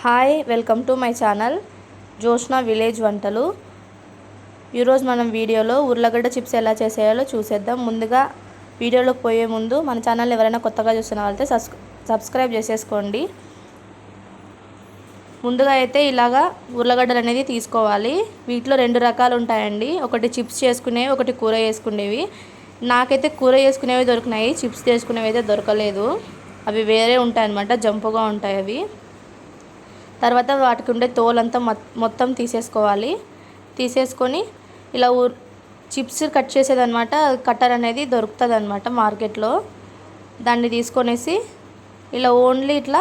Hi welcome to my channel Joshna village వంటలు. ఈరోజు మనం వీడియోలో ఉర్లగడ్డ చిప్స్ ఎలా చేసేయాలో చూసేద్దాం. ముందుగా వీడియోలోకి పోయే ముందు మన ఛానల్ ఎవరైనా కొత్తగా చూస్తున్న వాళ్ళైతే సబ్స్క్రైబ్ చేసేసుకోండి. ముందుగా అయితే ఇలాగా ఉర్లగడ్డలు అనేది తీసుకోవాలి. వీటిలో రెండు రకాలు ఉంటాయండి. ఒకటి చిప్స్ చేసుకునేవి ఒకటి కూర చేసుకునేవి. నాకైతే కూర చేసుకునేవి దొరికినాయి చిప్స్ చేసుకునేవి అయితే దొరకలేదు. అవి వేరే ఉంటాయి అన్నమాట జంపుగా ఉంటాయి అవి. తర్వాత వాటికి ఉండే తోలంతా మొత్తం తీసేసుకోవాలి. తీసేసుకొని ఇలా ఊ చిప్స్ కట్ చేసేదనమాట. కట్టర్ అనేది దొరుకుతుంది అనమాట మార్కెట్లో. దాన్ని తీసుకొనేసి ఇలా ఓన్లీ ఇట్లా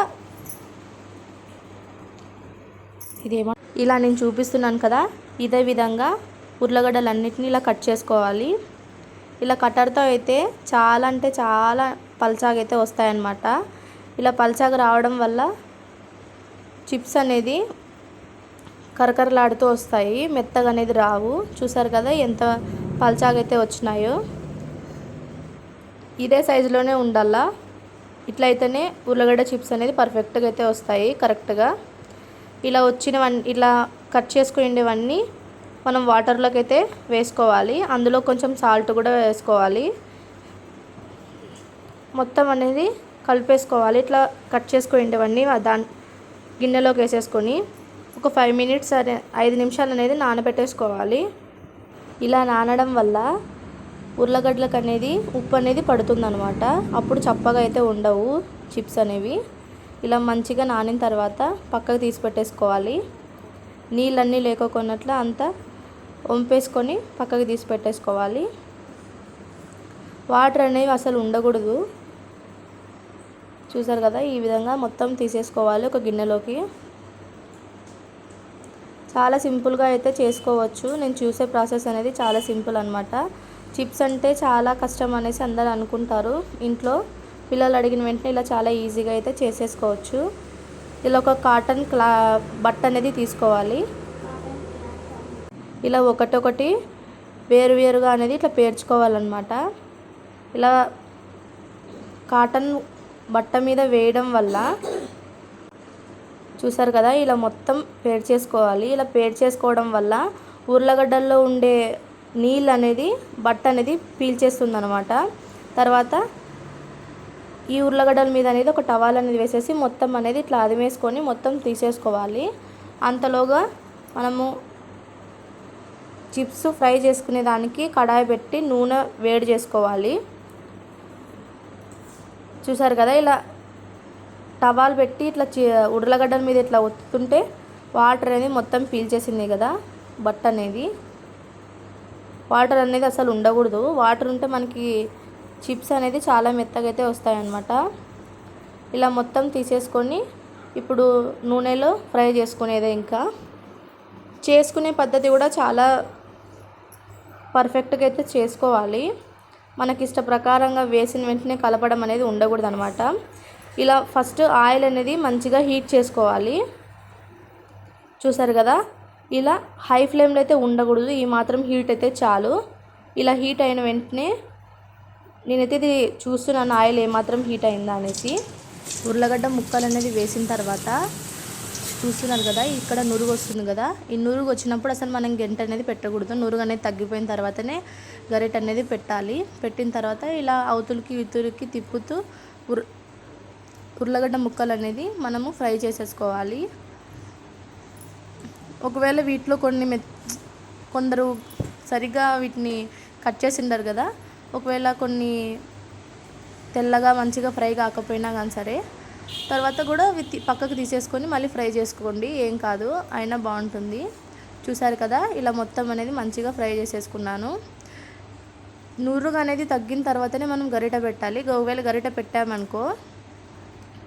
ఇదేమో ఇలా నేను చూపిస్తున్నాను కదా. ఇదే విధంగా ఉర్లగడ్డలన్నిటిని ఇలా కట్ చేసుకోవాలి. ఇలా కట్టర్తో అయితే చాలా అంటే చాలా పల్చాగా అయితే వస్తాయన్నమాట. ఇలా పల్చాగా రావడం వల్ల చిప్స్ అనేది కరకరలాడుతూ వస్తాయి. మెత్తగా అనేది రావు. చూసారు కదా ఎంత పల్చాగైతే వచ్చినాయో. ఇదే సైజులోనే ఉండాలా. ఇట్లయితేనే ఉర్లగడ్డ చిప్స్ అనేది పర్ఫెక్ట్గా అయితే వస్తాయి కరెక్ట్గా. ఇలా వచ్చినవన్నీ ఇలా కట్ చేసుకునేవన్నీ మనం వాటర్లోకి అయితే వేసుకోవాలి. అందులో కొంచెం సాల్ట్ కూడా వేసుకోవాలి. మొత్తం అనేది కలిపేసుకోవాలి. ఇట్లా కట్ చేసుకునేవన్నీ దాని గిన్నెలోకి వేసేసుకొని ఒక ఫైవ్ మినిట్స్ అనే ఐదు నిమిషాలు అనేది నానబెట్టేసుకోవాలి. ఇలా నానడం వల్ల ఉర్లగడ్డలకు అనేది ఉప్పు అనేది పడుతుందనమాట అప్పుడు చప్పగా అయితే ఉండవు చిప్స్ అనేవి. ఇలా మంచిగా నానిన తర్వాత పక్కకు తీసి పెట్టేసుకోవాలి. నీళ్ళన్నీ లేకోకున్నట్లు అంతా వంపేసుకొని పక్కకు తీసి పెట్టేసుకోవాలి. వాటర్ అనేవి అసలు ఉండకూడదు. చూసారు కదా ఈ విధంగా మొత్తం తీసేసుకోవాలి ఒక గిన్నెలోకి. చాలా సింపుల్గా అయితే చేసుకోవచ్చు. నేను చూసే ప్రాసెస్ అనేది చాలా సింపుల్ అనమాట చిప్స్ అంటే చాలా కష్టం అనేసి అందరు అనుకుంటారు. ఇంట్లో పిల్లలు అడిగిన వెంటనే ఇలా చాలా ఈజీగా అయితే చేసేసుకోవచ్చు. ఇలా ఒక కాటన్ క్లా బట్ట అనేది తీసుకోవాలి. ఇలా ఒకటొకటి వేరువేరుగా అనేది ఇట్లా పేర్చుకోవాలన్నమాట. ఇలా కాటన్ బట్ట మీద వేయడం వల్ల చూసారు కదా ఇలా మొత్తం పేడ్ చేసుకోవాలి. ఇలా పేడ్ చేసుకోవడం వల్ల ఉర్లగడ్డల్లో ఉండే నీళ్ళు అనేది బట్ట అనేది పీల్చేస్తుంది అనమాట తర్వాత ఈ ఉర్లగడ్డల మీద అనేది ఒక టవాల్ అనేది వేసేసి మొత్తం అనేది ఇట్లా అదిమేసుకొని మొత్తం తీసేసుకోవాలి. అంతలోగా మనము చిప్స్ ఫ్రై చేసుకునే దానికి కడాయి పెట్టి నూనె వేడి చేసుకోవాలి. చూసారు కదా ఇలా టవాల్ పెట్టి ఇట్లా ఉర్లగడ్డల మీద ఇట్లా ఒత్తుతుంటే వాటర్ అనేది మొత్తం పీల్చేసింది కదా బట్ట అనేది. వాటర్ అనేది అసలు ఉండకూడదు. వాటర్ ఉంటే మనకి చిప్స్ అనేది చాలా మెత్తగా అయితే వస్తాయన్నమాట. ఇలా మొత్తం తీసేసుకొని ఇప్పుడు నూనెలో ఫ్రై చేసుకునేదే ఇంకా. చేసుకునే పద్ధతి కూడా చాలా పర్ఫెక్ట్గా అయితే చేసుకోవాలి. మనకి ఇష్ట ప్రకారంగా వేసిన వెంటనే కలపడం అనేది ఉండకూడదు అనమాట ఇలా ఫస్ట్ ఆయిల్ అనేది మంచిగా హీట్ చేసుకోవాలి. చూసారు కదా? ఇలా హై ఫ్లేమ్లో అయితే ఉండకూడదు. ఈ మాత్రం హీట్ అయితే చాలు. ఇలా హీట్ అయిన వెంటనే నేనైతే ఇది చూస్తున్నాను ఆయిల్ ఏమాత్రం హీట్ అయిందా అనేసి. ఉర్లగడ్డ ముక్కలు అనేది వేసిన తర్వాత చూస్తున్నారు కదా ఇక్కడ నురుగు వస్తుంది కదా. ఈ నురుగు వచ్చినప్పుడు అసలు మనం గంట అనేది పెట్టకూడదు. నురుగు అనేది తగ్గిపోయిన తర్వాతనే గరిట అనేది పెట్టాలి. పెట్టిన తర్వాత ఇలా అవతులకి ఇతులకి తిప్పుతూ ఉర్ ఉర్లగడ్డ ముక్కలు అనేది మనము ఫ్రై చేసేసుకోవాలి. ఒకవేళ వీటిలో కొన్ని మె కొందరు సరిగ్గా వీటిని కట్ చేసి ఉండరు కదా ఒకవేళ కొన్ని తెల్లగా మంచిగా ఫ్రై కాకపోయినా కానీ సరే తర్వాత కూడా పక్కకు తీసేసుకొని మళ్ళీ ఫ్రై చేసుకోండి. ఏం కాదు అయినా బాగుంటుంది. చూసారు కదా ఇలా మొత్తం అనేది మంచిగా ఫ్రై చేసేసుకున్నాను. నూరుగా అనేది తగ్గిన తర్వాతనే మనం గరిట పెట్టాలి. ఒకవేళ గరిట పెట్టామనుకో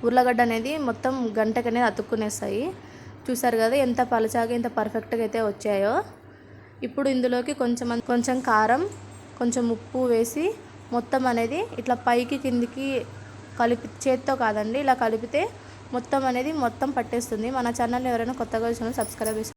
ఉర్లగడ్డ అనేది మొత్తం గంటకు అనేది అతుక్కునేస్తాయి. చూసారు కదా ఎంత పలచాగా ఎంత పర్ఫెక్ట్గా అయితే వచ్చాయో. ఇప్పుడు ఇందులోకి కొంచెం కొంచెం కారం కొంచెం ఉప్పు వేసి మొత్తం అనేది ఇట్లా పైకి కిందికి కలిపి చేత్తో కాదండి ఇలా కలిపితే మొత్తం అనేది మొత్తం పట్టేస్తుంది. మన ఛానల్ ఎవరైనా కొత్తగా వచ్చినా సబ్స్క్రైబ్